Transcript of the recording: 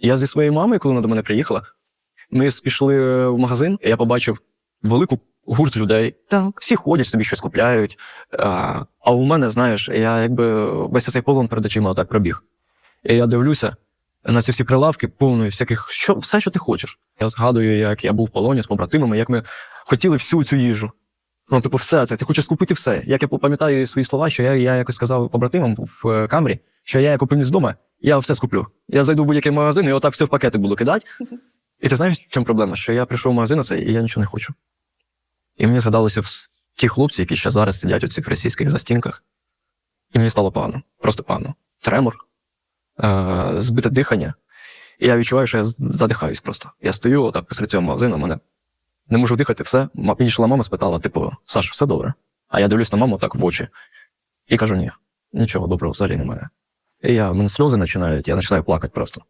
Я зі своєю мамою, коли вона до мене приїхала, ми пішли в магазин, і я побачив велику гурт людей. Так. Всі ходять собі щось купляють. А, а у мене, знаєш, я якби весь цей полон перед очима так пробіг. І я дивлюся на ці всі прилавки повною всяких, що, все, що ти хочеш. Я згадую, як я був в полоні з побратимами, як ми хотіли всю цю їжу. Ну, типу, все це. Ти хочеш купити все. Як я пам'ятаю свої слова, що я, я якось сказав побратимам в е, камері, що я як опинюсь вдома, я все скуплю. Я зайду в будь-який магазин і отак все в пакети буду кидати. І ти знаєш, в чому проблема? Що я прийшов в магазин оцей, і я нічого не хочу. І мені згадалися ті хлопці, які ще зараз сидять у цих російських застінках. І мені стало погано, просто погано. Тремор, е- збите дихання. І я відчуваю, що я задихаюсь просто. Я стою отак посеред цього магазину, мене не можу дихати, все. Підійшла мама, спитала, типу, Саш, все добре? А я дивлюсь на маму так в очі і кажу: ні, нічого доброго взагалі немає. І я, сльози починають, я начинаю плакать просто.